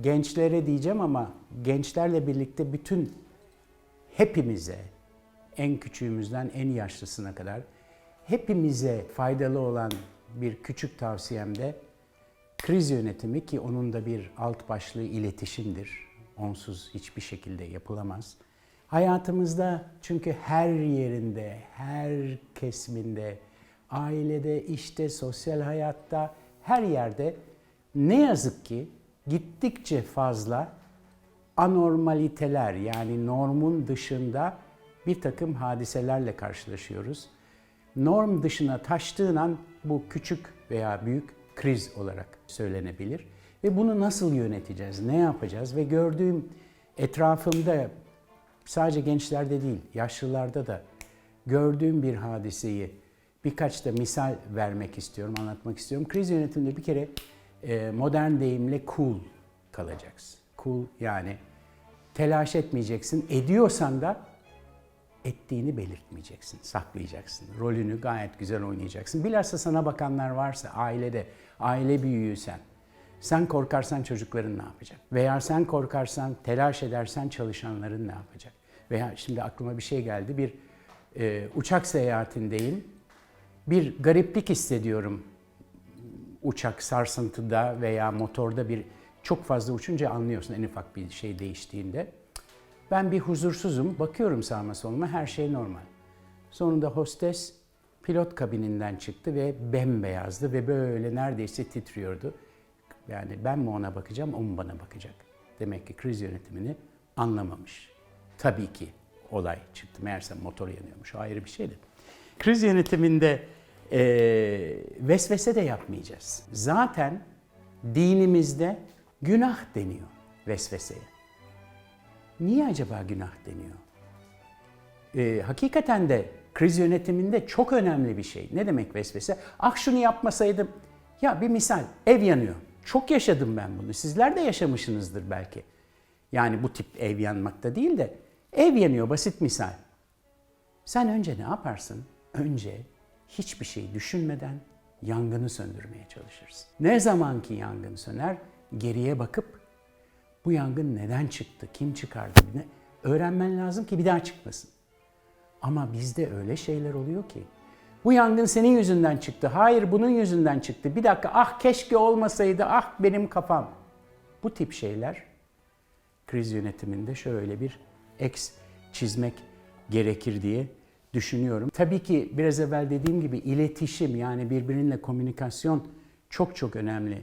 gençlere diyeceğim ama gençlerle birlikte bütün hepimize en küçüğümüzden en yaşlısına kadar hepimize faydalı olan bir küçük tavsiyemde kriz yönetimi ki onun da bir alt başlığı iletişimdir. Onsuz hiçbir şekilde yapılamaz. Hayatımızda çünkü her yerinde, her kesiminde, ailede, işte, sosyal hayatta, her yerde ne yazık ki gittikçe fazla anormaliteler yani normun dışında bir takım hadiselerle karşılaşıyoruz. Norm dışına taştığın an bu küçük veya büyük kriz olarak söylenebilir. Ve bunu nasıl yöneteceğiz, ne yapacağız ve gördüğüm etrafımda sadece gençlerde değil, yaşlılarda da gördüğüm bir hadiseyi birkaç da misal vermek istiyorum, anlatmak istiyorum. Kriz yönetiminde bir kere modern deyimle cool kalacaksın. Cool yani telaş etmeyeceksin. Ediyorsan da ettiğini belirtmeyeceksin, saklayacaksın. Rolünü gayet güzel oynayacaksın. Bilhassa sana bakanlar varsa ailede, aile büyüğüysen, sen korkarsan çocukların ne yapacak? Veya sen korkarsan, telaş edersen çalışanların ne yapacak? Veya şimdi aklıma bir şey geldi. Bir e, uçak seyahatindeyim. Bir gariplik hissediyorum. Uçak sarsıntıda veya motorda bir çok fazla uçunca anlıyorsun en ufak bir şey değiştiğinde. Ben bir huzursuzum. Bakıyorum sağıma soluma her şey normal. Sonunda hostes pilot kabininden çıktı ve bembeyazdı ve böyle neredeyse titriyordu. Yani ben mi ona bakacağım, o mu bana bakacak? Demek ki kriz yönetimini anlamamış. Tabii ki olay çıktı. Meğerse motor yanıyormuş. O ayrı bir şeydi. Kriz yönetiminde eee vesvese de yapmayacağız. Zaten dinimizde günah deniyor vesveseye. Niye acaba günah deniyor? Ee, hakikaten de kriz yönetiminde çok önemli bir şey. Ne demek vesvese? Ah şunu yapmasaydım. Ya bir misal ev yanıyor. Çok yaşadım ben bunu. Sizler de yaşamışsınızdır belki. Yani bu tip ev yanmakta değil de ev yanıyor basit misal. Sen önce ne yaparsın? Önce hiçbir şey düşünmeden yangını söndürmeye çalışırsın. Ne zaman ki yangın söner geriye bakıp bu yangın neden çıktı, kim çıkardı ne öğrenmen lazım ki bir daha çıkmasın. Ama bizde öyle şeyler oluyor ki bu yangın senin yüzünden çıktı. Hayır bunun yüzünden çıktı. Bir dakika ah keşke olmasaydı. Ah benim kafam. Bu tip şeyler kriz yönetiminde şöyle bir eks çizmek gerekir diye düşünüyorum. Tabii ki biraz evvel dediğim gibi iletişim yani birbirinle komünikasyon çok çok önemli.